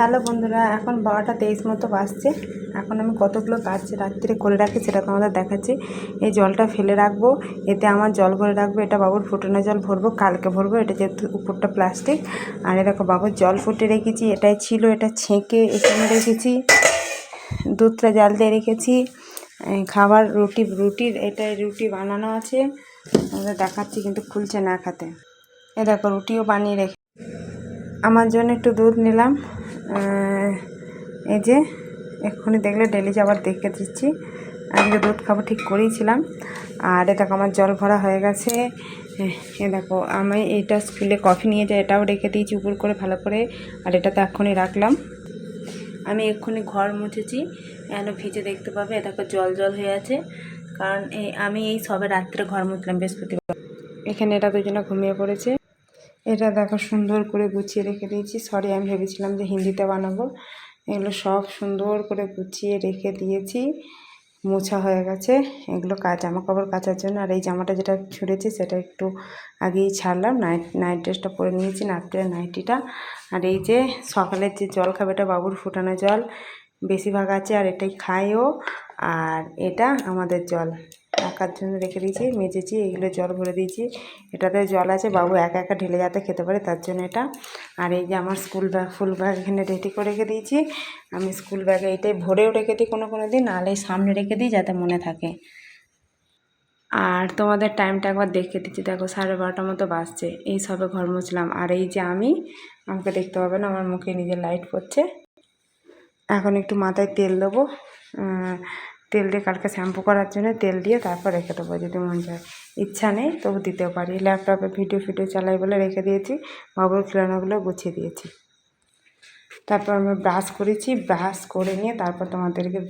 Hello বন্ধুরা, এখন বারোটা তেইশ মতো বাজছে। এখন আমি কতগুলো কাজ রাত্রে করে রাখি সেটা তোমাদের দেখাচ্ছি। এই জলটা ফেলে রাখব, এতে আমার জল ভরে রাখব, এটা বাবুর ফুটানো জল ভরবো, কালকে ভরবো, এটা যেহেতু উপরটা প্লাস্টিক। আর এ দেখো বাবুর জল ফুটে রেখেছি, এটাই ছিল, এটা ছেঁকে এখানে রেখেছি, দুধটা জাল দিয়ে রেখেছি। খাবার, রুটি, রুটির, এটাই রুটি বানানো আছে। দেখাচ্ছি কিন্তু খুলছে না খাতে। এ দেখো, রুটিও বানিয়ে রেখে আমার জন্য একটু দুধ নিলাম। এই যে, এক্ষুনি দেখলে ডেলি যাবার দেখে দিচ্ছি। আমি আজকে দুধ খাব ঠিক করেইছিলাম আর এ দেখো আমার জল ভরা হয়ে গেছে। এ দেখো, আমি এটা স্কুলে কফি নিয়ে যাই এটাও রেখে দিয়েছি উপর করে ভালো করে। আর এটা তো এক্ষুনি রাখলাম। আমি এক্ষুনি ঘর মুছেছি। যেন ভিজে দেখতে পাবে, এ দেখো জল জল হয়ে আছে। কারণ আমি এই সবে রাত্রে ঘর মুছলাম বৃহস্পতিবার। এখানে এটা দুজনে ঘুমিয়ে পড়েছে। এটা দেখো সুন্দর করে গুছিয়ে রেখে দিয়েছি। সরি আমি ভেবেছিলাম যে হিন্দিতে বানাবো। এগুলো সব সুন্দর করে গুছিয়ে রেখে দিয়েছি। মোছা হয়ে গেছে। এগুলো কাজ জামা কাপড় কাচার জন্য। আর এই জামাটা যেটা ছুঁড়েছি, সেটা একটু আগেই ছাড়লাম। নাইট নাইট ড্রেসটা পরে নিয়েছি, রাত্রে নাইটিটা আর এই যে সকালের যে জল খাবে এটা বাবুর ফুটানো জল। বেশিরভাগ আছে আর এটাই খাইও আর এটা আমাদের জল। রাখার জন্য রেখে দিয়েছি, মেজেছি, এগুলো জল ভরে দিয়েছি। এটাতে জল আছে, বাবু একা একা ঢেলে যাতে খেতে পারে তার জন্য এটা। আর এই যে আমার স্কুল ব্যাগ, ফুল ব্যাগ এখানে রেডি করে রেখে দিয়েছি। আমি স্কুল ব্যাগে এটাই ভরেও রেখে দিই কোনো কোনো দিন, নাহলে সামনে রেখে দিই যাতে মনে থাকে। আর তোমাদের টাইমটা একবার দেখে দিচ্ছি, দেখো সাড়ে বারোটার মতো বাজছে, এই সবে ঘর মুছলাম। আর এই যে আমি, আমাকে দেখতে পাবে না, আমার মুখে নিজের লাইট পড়ছে। এখন একটু মাথায় তেল দেবো। তেল দিয়ে কালকে শ্যাম্পু করার জন্য তেল দিয়ে তারপর রেখে দেবো, যদি মন যায় ইচ্ছা নেই, তবু দিতেও পারি। ল্যাপটপে ভিডিও ফিডিও চালাই বলে রেখে দিয়েছি বাবুর খেলানোগুলো গুছিয়ে দিয়েছি। তারপর আমি ব্রাশ করেছি, ব্রাশ করে নিয়ে তারপর তোমাদেরকে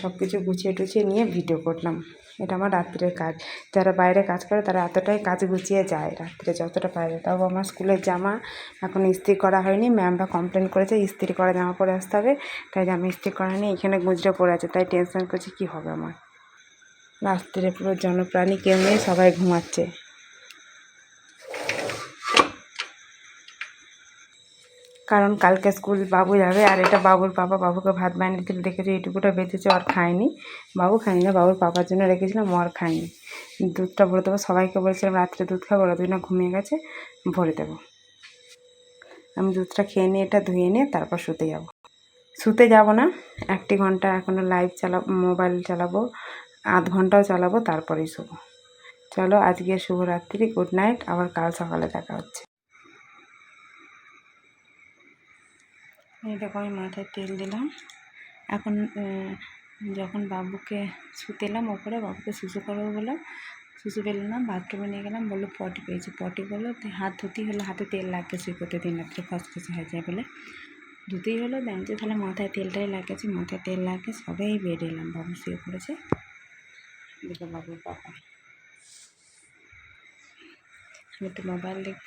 সব কিছু গুছিয়ে টুছিয়ে নিয়ে ভিডিও করলাম। এটা আমার রাত্রের কাজ। যারা বাইরে কাজ করে তারা এতটাই কাজ গুছিয়ে যায় রাত্রে যতটা পারে। তাও আমার স্কুলের জামা এখন ইস্ত্রি করা হয়নি। ম্যামরা কমপ্লেন করেছে, ইস্ত্রি করা জামা পরে আসতে হবে। তাই জামা ইস্ত্রি করা নেই, এখানে গুজরে পড়ে আছে। তাই টেনশন করছি, কী হবে আমার? রাত্রে পুরো জনপ্রাণী কেউ নেই, সবাই ঘুমাচ্ছে। কারণ কালকে স্কুল বাবু যাবে আর এটা বাবুর বাবা, বাবুকে ভাত বানিয়ে দিলে দেখেছি এইটুকুটা বেঁচেছে আর খায়নি। বাবু খায়নি না, বাবুর পাপার জন্য রেখেছিলাম আর খায়নি। দুধটা ভরে দেবো, সবাইকে বলছিলাম রাত্রে দুধ খাব, ওরা দুজনে ঘুমিয়ে গেছে, ভরে দেবো। আমি দুধটা খেয়ে নিয়ে এটা ধুয়ে নিয়ে তারপর শুতে যাব। শুতে যাব না, একটি ঘণ্টা এখনও লাইভ চালাবো মোবাইল চালাবো, আধ ঘন্টাও চালাবো, তারপরেই শোবো। চলো আজকে শুভরাত্রি গুড নাইট আবার কাল সকালে দেখা হচ্ছে। এই দেখো, আমি মাথায় তেল দিলাম। এখন যখন বাবুকে শুতেলাম ওপরে, বাবুকে শুশু করব বলে, শুশু পেলাম না বাথরুমে নিয়ে গেলাম, বলল পটি পেয়েছি। পটি বলল হাত ধুতেই হলো হাতে তেল লাগে শুয়ে করতে দিন রাত্রে খসখসে হয়ে যায় বলে। ধুতেই হলো দেখছি তাহলে মাথায় তেলটাই লাগেছে, মাথায় তেল লাগে, সবাই বেড এলাম। বাবু শুয়ে পড়েছে। দেখো বাবুর বাবা আমি একটু মোবাইল দেখব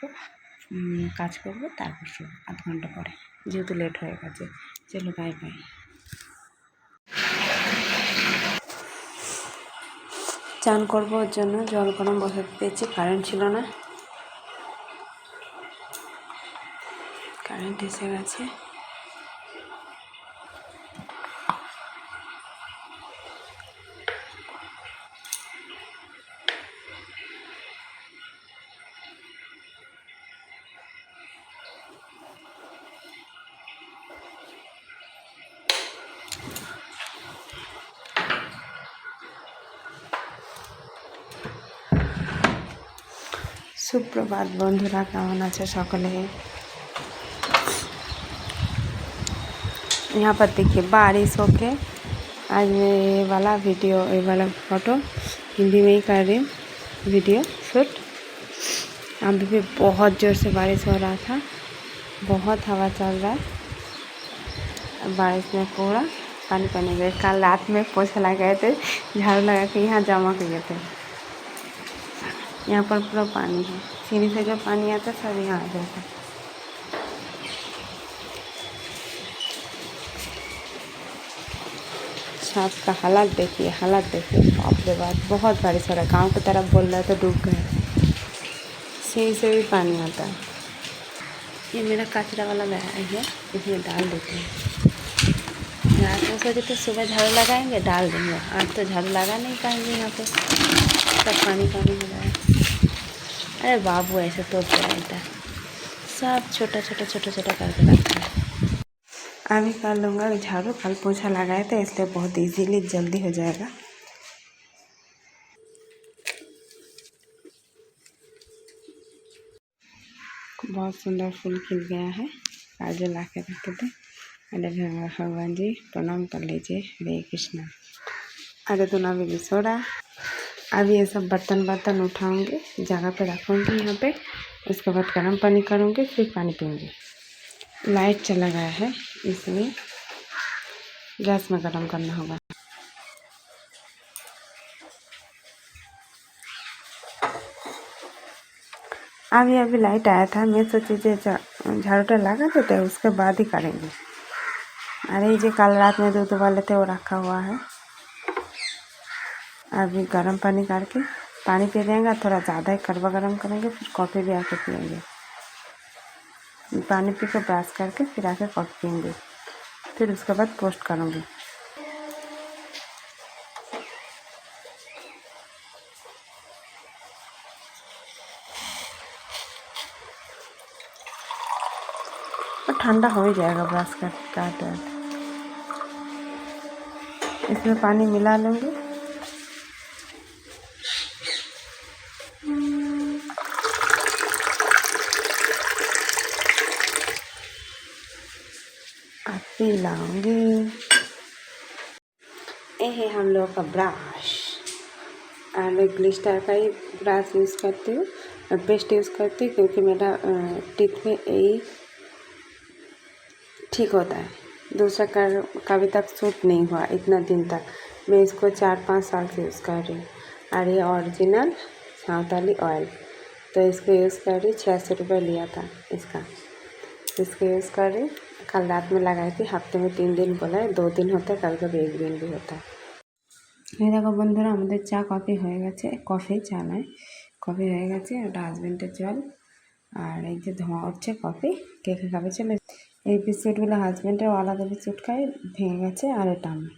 কাজ করব, তারপর শুভ আধ ঘণ্টা পরে। যেহেতু লেট হয়ে গেছে। চলো বাই বাই চান করব ওর জন্য, জল গরম বসাতে পেয়েছি কারেন্ট ছিল না। কারেন্ট এসে গেছে। সুপ্রভাত বন্ধুরা কেমন আছে সকলে यहाँ पर देखिए बारिश होके आज मैं ये वाला वीडियो ये वाला फोटो हिंदी में ही कर रही हूँ वीडियो शूट अभी भी बहुत ज़ोर से बारिश हो रहा था बहुत हवा चल रहा है बारिश में पूरा पानी पानी गए कल रात में पोछा लगाए थे झाड़ू लगा के यहाँ जमा किए थे यहाँ पर पूरा पानी है। सीढ़ी से जो पानी आता है सब यहाँ आ जाता है। सांप का हालात देखिए हालात देखिए। बाप रे बाप, बहुत रहा है। गाँव की तरफ़ बोल रहा है तो डूब गए। सीढ़ी से भी पानी आता है। ये मेरा कचरा वाला बैग है, इसमें डाल देते हैं। रात को सोचे तो सुबह झाड़ू लगाएँगे, डाल देंगे। आज तो झाड़ू लगा नहीं पाएँगे यहाँ पे। सब पानी पानी हो है अरे बाबू, ऐसे तो रहता है। सब छोटा छोटा छोटा छोटा करके रखता है। अभी कर लूँगा झाड़ू कल पोछा लगाए थे, इसलिए बहुत इजीली जल्दी हो जाएगा। बहुत सुंदर फूल खिल गया है। काजल ला के रखे थे अरे भगवान जी, प्रणाम कर लीजिए। हरे कृष्णा। अरे तो ना भी सो रहा अभी ये सब बर्तन बर्तन उठाऊँगी, जगह पे रखूँगी यहाँ पे। उसके बाद गर्म पानी करूँगी, फिर पानी पीऊँगी। लाइट चला गया है, इसलिए गैस में गर्म करना होगा। अभी अभी लाइट आया था, मैं सोची जे झाड़ूटा लगा देते, उसके बाद ही करेंगे। अरे, ये कल रात में दूध उबाले थे, वो रखा हुआ है। अभी गर्म पानी करके पानी पी लेंगे, थोड़ा ज़्यादा ही कड़वा गर्म करेंगे, फिर कॉफ़ी भी आके पियेंगे। पानी पी के ब्रश करके फिर आके कॉफ़ी पियेंगे। फिर उसके बाद पोस्ट करूँगी। और ठंडा हो ही जाएगा ब्रश कर काटे इसमें पानी मिला लूँगी। लाऊँगी ये है हम लोग का ब्रश और मैं ग्लिस्टर का ही ब्रश यूज़ करती हूँ और पेस्ट यूज़ करती हूँ क्योंकि मेरा टीथ में यही ठीक होता है। दूसरा कर कभी तक सूट नहीं हुआ, इतना दिन तक। मैं इसको चार पाँच साल से यूज़ कर रही हूँ। और ये ओरिजिनल सावताली ऑयल तो इसको यूज़ कर रही छः सौ रुपये लिया था इसका। इसको यूज़ कर रही कल रात में लगाई थी हफ्ते में तीन दिन बोला है दो दिन होता है कभी कभी एक दिन भी होता है এই দেখো বন্ধুরা আমাদের চা কফি হয়ে গেছে কফি চা নয় কফি হয়ে গেছে ওটা হাজবেন্ডের জল আর এই যে ধোঁয়া উঠছে কফি কে কে খাবে চলে এই বিস্কুটগুলো হাজবেন্ডের আলাদা বিস্কুট খাই ভেঙে গেছে আর এটা আমার